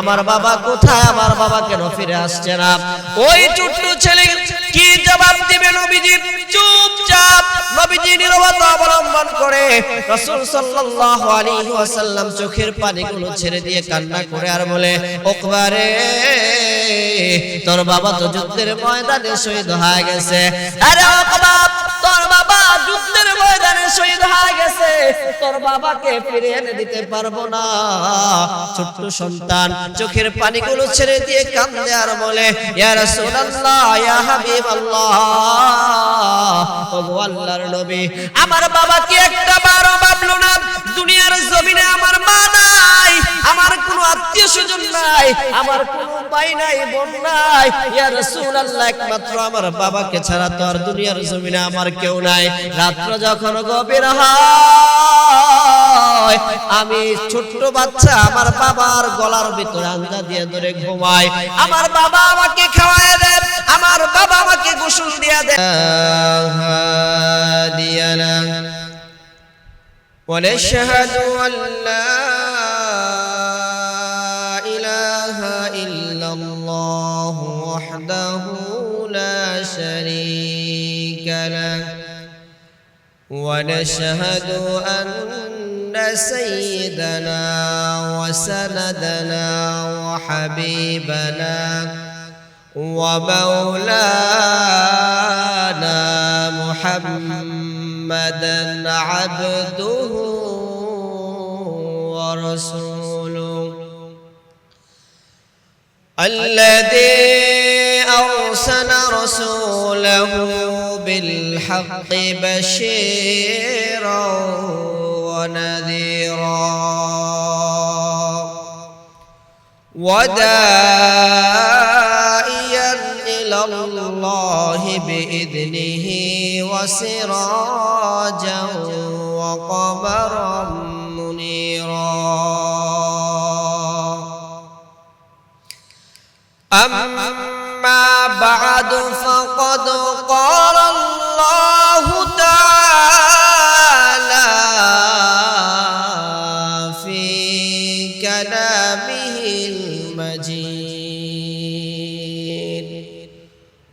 আমার বাবা কোথায়? আমার বাবা কেন ফিরে আসছে না? ওই ছোট্ট ছেলে কি জবাব দিবে নবীজি? চুপচাপ নবীজি নীরবতা অবলম্বন করে রাসূল সাল্লাল্লাহু আলাইহি ওয়াসাল্লাম চোখের পানিগুলো ছেড়ে দিয়ে কান্না করে আর বলে ওকবারে তোর বাবা তো যুদ্ধের ময়দানে শহীদ হয়ে গেছে। আরে ওকবা, তোর বাবা যুদ্ধের ময়দানে শহীদ হয়ে গেছে। তোর বাবাকে ফিরে এনে দিতে পারব না। ছোট্ট সন্তান চোখের পানিগুলো ছেড়ে দিয়ে কান্দে আর বলে, ইয়া রাসূলুল্লাহ, ইয়া হাবিবাল্লাহ, ওগো আল্লাহর নবী, আমার বাবা কি একটা বারো ভাবলো না, দুনিয়ার জমিনে আমার মা নাই, আমার কোনো আত্মীয় স্বজন নাই, আমার কোনো ভাই নাই, বোন নাই, ইয়া রাসূলুল্লাহ, একমাত্র আমার বাবাকে ছাড়া তো আর দুনিয়ার জমিনে আমার কেউ নাই। রাত্র যখন গভীর হয় আমি ছোট্ট বাচ্চা, আমার বাবার গলার ভিতরে আঞ্জা দিয়ে ধরে ঘুমাই আমার বাবা আমাকে খাওয়ায় দেন, আমার বাবা আমাকে গোসল দিয়া দেন। ونشهد أن لا إله إلا الله وحده لا شريك ونشهد أن سيدنا وسندنا وحبيبنا ومولانا محمدا عبده ورسوله الذي أرسل رسوله بالحق بشيرا ونذيرا. وداعيا إلى الله بإذنه وسراجا وقمرا منيرا. أما بعد فقد قال الله تعالى في كلامه المجيد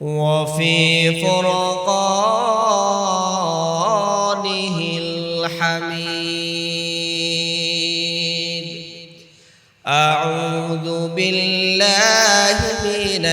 وفي فرقانه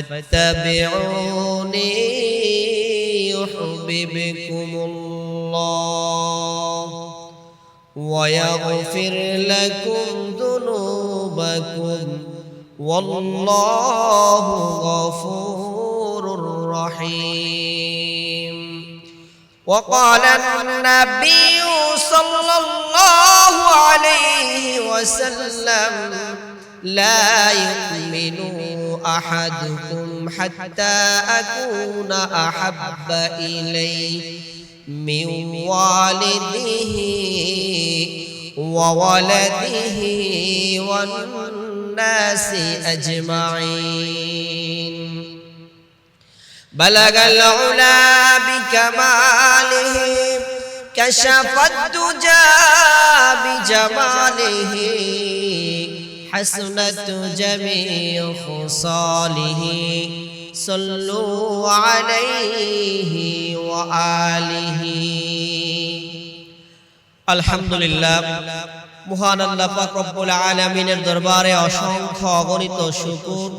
فاتبعوني يحببكم الله ويغفر لكم ذنوبكم والله غفور رحيم. وقال النبي صلى الله عليه وسلم لا يؤمن أحدكم حتى أكون أحب إليه من والده وولده والناس أجمعين. بلغ العلا بكماله كشف الدجى حسنت جميع خصاله صلوا عليه وآله الحمد لله মহান আল্লাহ পাক রব্বুল আলামিনের দরবারে অসংখ্য অগণিত শুকর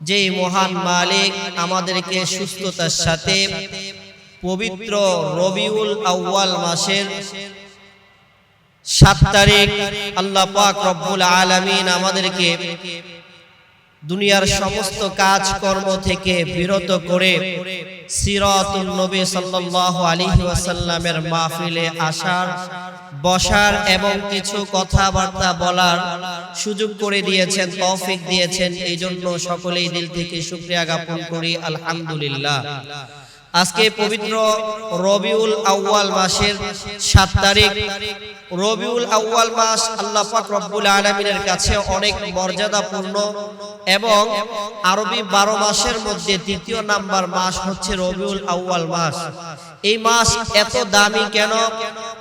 যেই মহান মালিক আমাদেরকে সুস্থতার সাথে পবিত্র রবিউল আউয়াল মাসের সাত তারিখ আল্লাহ পাক রব্বুল আলামিন আমাদেরকে দুনিয়ার সমস্ত কাজ কর্ম থেকে বিরত করে সিরাতুন নবী সাল্লাল্লাহু আলাইহি ওয়াসাল্লামের মাহফিলে আসার, বসার এবং কিছু কথাবার্তা বলার সুযোগ করে দিয়েছেন, তৌফিক দিয়েছেন। এই জন্য সকলেই দিল থেকে শুকরিয়া জ্ঞাপন করি। আলহামদুলিল্লাহ। আজকে পবিত্র রবিউল আউয়াল মাসের সাত তারিখ রবিউল আউয়াল মাস আল্লাহ পাক রব্বুল আলমিনের কাছে অনেক মর্যাদাপূর্ণ এবং আরবি বারো মাসের মধ্যে দ্বিতীয় নাম্বার মাস হচ্ছে রবিউল আউয়াল মাস। এই মাস এত দামি কেন?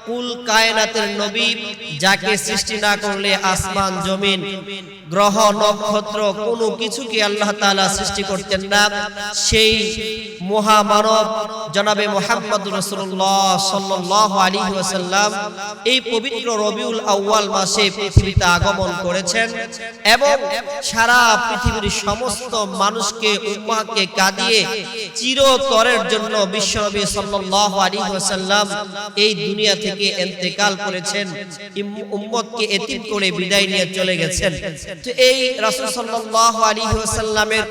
কুল কায়নাতের নবী যাকে সৃষ্টি না করলে আসমান, জমিন, গ্রহ, নক্ষত্র কোনো কিছুকে আল্লাহ তাআলা সৃষ্টি করতেন না। সেই মহামানব জনাবে মোহাম্মদ রসুল্লাহ সাল্লাহ আলী ওয়াসাল্লাম এই পবিত্র রবিউল আউয়াল মাসে পৃথিবীতে আগমন করেছেন এবং সারা পৃথিবীর সমস্ত মানুষকে, উম্মাহকে কাঁদিয়ে চিরতরের জন্য বিশ্বনবী সাল্লাল্লাহু আলাইহি ওয়াসাল্লাম এই দুনিয়া থেকে ইন্তেকাল করেছেন। উম্মতকে এতিম করে বিদায় নিয়ে চলে গেছেন। তো এই রাসূল সাল্লাল্লাহু আলাইহি ওয়াসাল্লামের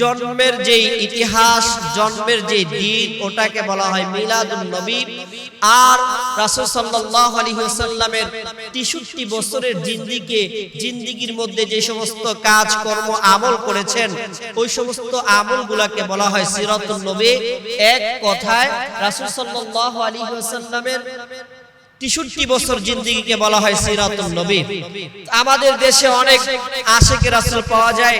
জন্মের যেই ইতিহাস, জন্মের যে দিন, ওটাকে বলা হয় মিলাদুন নবী। আর রাসূল সাল্লাল্লাহু আলাইহি ওয়াসাল্লামের 63 বছরের জিন্দিকে জিন্দিগির মধ্যে যে সমস্ত কাজ কর্ম আমল করেছেন, ওই সমস্ত আমলগুলোকে বলা হয় সিরাতুন নবী। এক কথায়, রাসূল সাল্লাল্লাহু আলাইহি ওয়াসাল্লামের তেষট্টি বছর জিন্দিগিকে বলা হয় সিরাতুল নবী। আমাদের দেশে অনেক আশেকে রাসূল পাওয়া যায়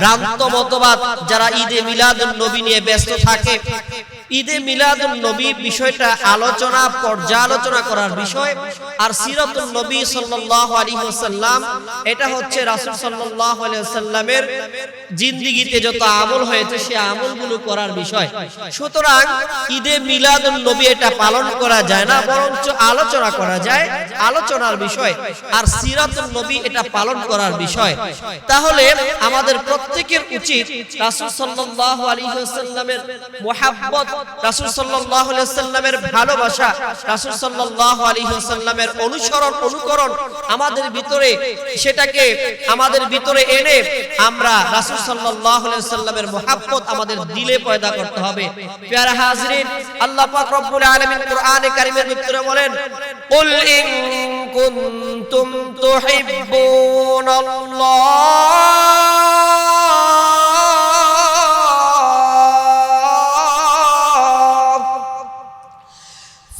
ভ্রান্ত মতবাদ, যারা ঈদে মিলাদুন নবী নিয়ে ব্যস্ত থাকে। ঈদে মিলাদুন নবী বিষয়টা আলোচনা, পর্যালোচনা করার বিষয়। আর সিরাতুল নবী সাল্লাল্লাহু আলাইহি ওয়াসাল্লাম, এটা হচ্ছে রাসূল সাল্লাল্লাহু আলাইহি ওয়াসাল্লামের জিন্দিগিতে যত আমল হয়েছে, সে আমলগুলো করার বিষয়। সুতরাং ঈদে মিলাদুন নবী এটা পালন করা যায় না, বরঞ্চ আলোচনা করা যায়, আলোচনার বিষয়। আর সিরাতুল নবী এটা পালন করার বিষয়। তাহলে আমাদের প্রত্যেকের উচিত রাসূল সাল্লাল্লাহু আলাইহি ওয়াসাল্লামের মুহাব্বত রাসূল সাল্লাল্লাহু আলাইহি ভালোবাসা, রাসূল সাল্লাল্লাহু আলাইহি ওয়াসাল্লামের অনুসরণ, অনুকরণ আমাদের ভিতরে, সেটাকে আমাদের ভিতরে এনে আমরা রাসূল সাল্লাল্লাহু আলাইহি ওয়াসাল্লামের আমাদের দিলে পয়দা করতে হবে। প্যারা হাজরিন, আল্লাহ পাক রব্বুল আলামিন কোরআনে কারীমের ভিতরে বলেন, কুল ইন কুনতুম তুহিব্বুনাল্লাহ।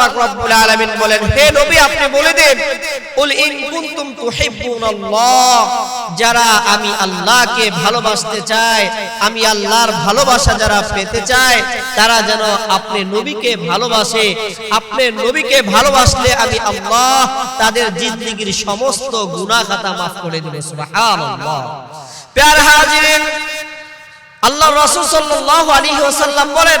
পাক রব্বুল আলামিন বলেন, হে নবী, আপনি বলে দেন, কুল ইন কুনতুম তুহিব্বুনাল্লাহ যারা আমি আল্লাহকে ভালোবাসতে চাই আমি আল্লাহর ভালোবাসা যারা পেতে চায়, তারা যেন আপনি নবীকে ভালোবাসে। আপনি নবীকে ভালোবাসলে আমি আল্লাহ তাদের জিন্দেগীর সমস্ত গুনাহ খাতা মাফ করে দেব, সুবহানাল্লাহ। প্যার হাজিরিন আল্লাহ রাসূল সাল্লাল্লাহু আলাইহি ওয়াসাল্লাম বলেন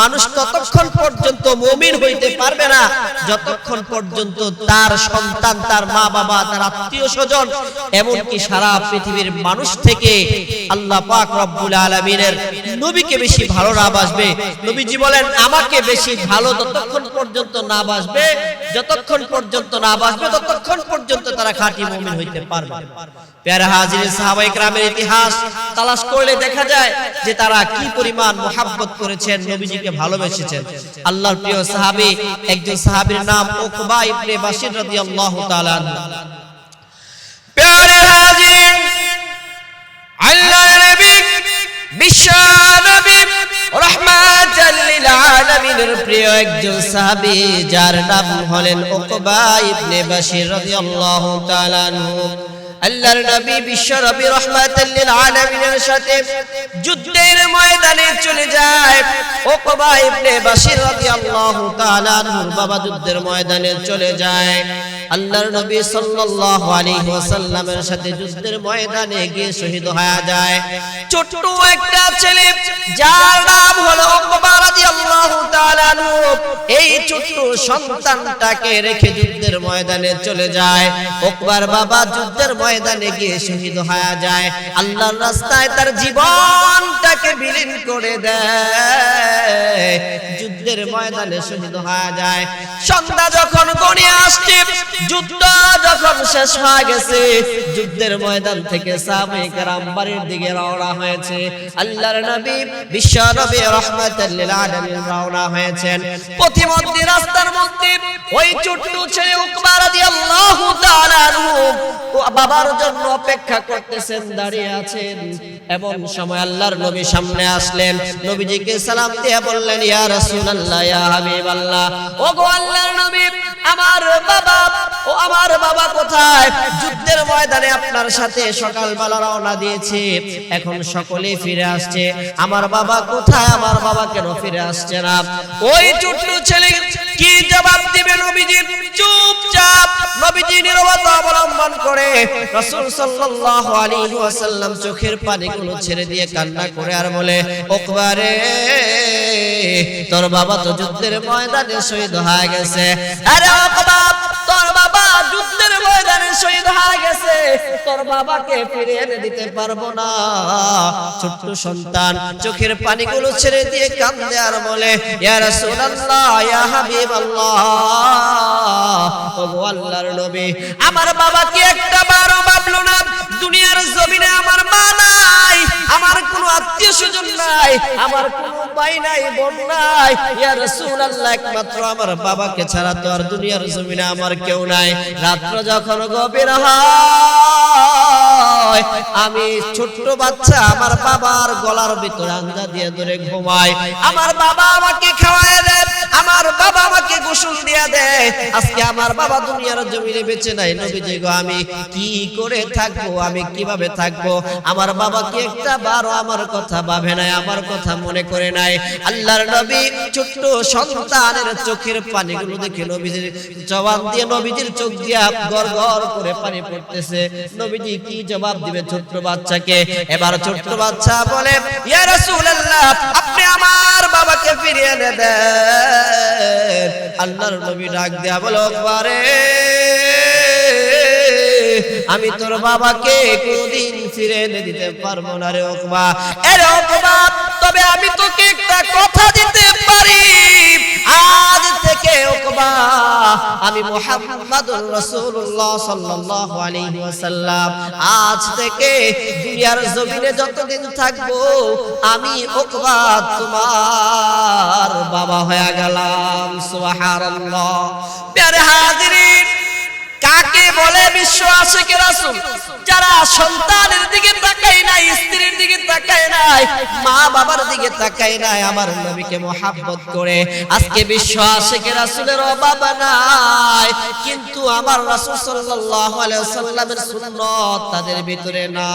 মানুষ ততক্ষণ পর্যন্ত মুমিন হইতে পারবে না, যতক্ষণ পর্যন্ত তার সন্তান, তার মা বাবা তার আত্মীয় স্বজন এমনকি সারা পৃথিবীর মানুষ থেকে আল্লাহ পাক রব্বুল আলামিনের নবীকে বেশি ভালো না বাসবে। নবীজি বলেন, আমাকে বেশি ভালো ততক্ষণ পর্যন্ত না বাসবে, যতক্ষণ পর্যন্ত না বাসবে, ততক্ষণ পর্যন্ত তারা খাঁটি মুমিন হইতে পারবে ইতিহাস তালাশ করলে দেখা যায় যে তারা কি পরিমাণ মোহাব্বত করেছেন। নবীজিকে ভালোবেসেছেন আল্লাহর প্রিয় সাহাবী, একজন সাহাবীর নাম উকবা ইবনে বাশির রাদিয়াল্লাহু তাআলা। প্যারে হাজির আল্লাহ নবী লিল আলামিনের প্রিয় একজন যার নাম হলেন উকবা ইবনে বাশির রাদিয়াল্লাহু তাআলা আল্লাহর নবী বিশ্ব রবি রহমাতুল লিল আলামিনের সাথে যুদ্ধের ময়দানে চলে যায়। ওকবা ইবনে বাশির রাদিয়াল্লাহু তাআলা বাবা যুদ্ধের ময়দানে চলে যায়। আল্লাহর নবী সাল্লাল্লাহু আলাইহি ওয়াসাল্লামের সাথে যুদ্ধের ময়দানে গিয়ে শহীদ হয়ে যায়। ছোট্ট একটা ছেলে, যার নাম হলো ওকবা রাদিয়াল্লাহু তাআলা এই ছোট্ট সন্তানটাকে রেখে যুদ্ধের ময়দানে চলে যায়। ওকবার বাবা যুদ্ধের ময়দানে গিয়ে শহীদ হয়ে যায়। আল্লাহর রাস্তায় তার জীবনটাকে বিলীন করে দেয়। যুদ্ধের ময়দানে শহীদ হয়ে যায়। সন্ধ্যা যখন গড়িয়ে আসছে যুদ্ধ যখন শেষ হয়ে গেছে, যুদ্ধের ময়দান থেকে বাড়ির দিকে রওনা হয়েছে। আল্লাহর নবী, বিশ্ব নবী আলামিন রওনা রাস্তার মধ্যে ওই ছোট্ট ছেলে উকবা রাদিয়াল্লাহু তাআলা বাবার জন্য অপেক্ষা করতেছেন, দাঁড়িয়ে আছেন। এমন সময় আল্লাহর নবী সামনে আসলেন। নবীজিকে সালাম দিয়ে বললেন, ইয়া রাসূলুল্লাহ, ইয়া হাবিবাল্লাহ। ও গো আল্লাহর নবী আমার বাবা, ও আমার বাবা কোথায়? যুদ্ধের ময়দানে আপনার সাথে সকালবেলা রওনা দিয়েছে। এখন সকলে ফিরে আসছে। আমার বাবা কোথায়? আমার বাবা কেন ফিরে আসছে না? ওই ছোট্ট ছেলে কি জবাব দিবে নবীজি চুপচাপ নবীজি নীরবতা অবলম্বন করে রাসূল সাল্লাল্লাহু আলাইহি ওয়াসাল্লাম চোখের পানিগুলো ছেড়ে দিয়ে কান্না করে আর বলে ওকবারে তোর বাবা তো যুদ্ধের ময়দানে শহীদ হয়ে গেছে। আরে ওকবা! শহীদ হয়ে গেছে। তোর বাবাকে ফিরে এনে দিতে পারব না। ছোট্ট সন্তান, চোখের পানিগুলো ছেড়ে দিয়ে কান্দে আর বলে, ইয়া আল্লাহর নবী, আমার বাবা কি একটা বারো ভাবলো না। দুনিয়ার জমিনে আমার মা নাই, আমার কোনো আত্মীয় স্বজন নাই, আমার কোনো ভাই নাই, বোন নাই। ইয়া রাসূলুল্লাহ, একমাত্র আমার বাবাকে ছাড়া তো আর দুনিয়ার জমিনে আমার কেউ নাই। রাত্র যখন আমি ছোট্ট বাচ্চা, আমার বাবার গলার ভিতরে আঞ্জা দিয়ে ধরে ঘুমায় আমার বাবা আমাকে খাওয়ায় দেয় আমার বাবা আমাকে গোসল দিয়ে দেয় আজকে আমার বাবা দুনিয়ার জমিনে বেঁচে নাই। নবীজি গো, আমি কি করে থাকব? আমি কীভাবে থাকব? আমার বাবা কি একটা বারো আমার কথা ভাবে নাই, আমার কথা মনে করে নাই। আল্লাহর নবী ছোট্ট সন্তানের চোখের পানিগুলো দেখে নবীজির জবাব দিয়ে, নবীজির চোখ দিয়ে গড় গড় করে পানি পড়তেছে। নবীজি কি জবাব দিবে ছোট্ট বাচ্চাকে? এবার ছোট্ট বাচ্চা বলে, ইয়া রাসূলুল্লাহ, আপনি আমার বাবাকে ফিরিয়ে দেন। আল্লাহর নবী ডাক দেয়া বলো পারে আমি তোর বাবাকে কোনদিন ফিরে দিতে পারব না রে ওকবা এরে ওকবা তবে আমি তোকে একটা কথা দিতে পারি। আজ থেকে ওকবা, আমি মুহাম্মাদুর রাসূলুল্লাহ সাল্লাল্লাহু আলাইহি ওয়াসাল্লাম। আজ থেকে দুনিয়ার জমিনে যতদিন থাকব, আমি ওকবা তোমার বাবা হয়ে গেলাম। সুবহানাল্লাহ। প্যারে কাকে বলে বিশ্ব আশিকের রাসূল? যারা সন্তানের দিকে তাকায় নাই, স্ত্রীর দিকে তাকায় নাই, মা বাবার দিকে তাকায় নাই, আমার নবীকে মোহাব্বত করে, আজকে বিশ্ব আশিকের রাসূলের অভাব নাই। কিন্তু আমার রাসূল সাল্লাল্লাহু আলাইহি ওয়াসাল্লামের সুন্নাত তাদের ভিতরে না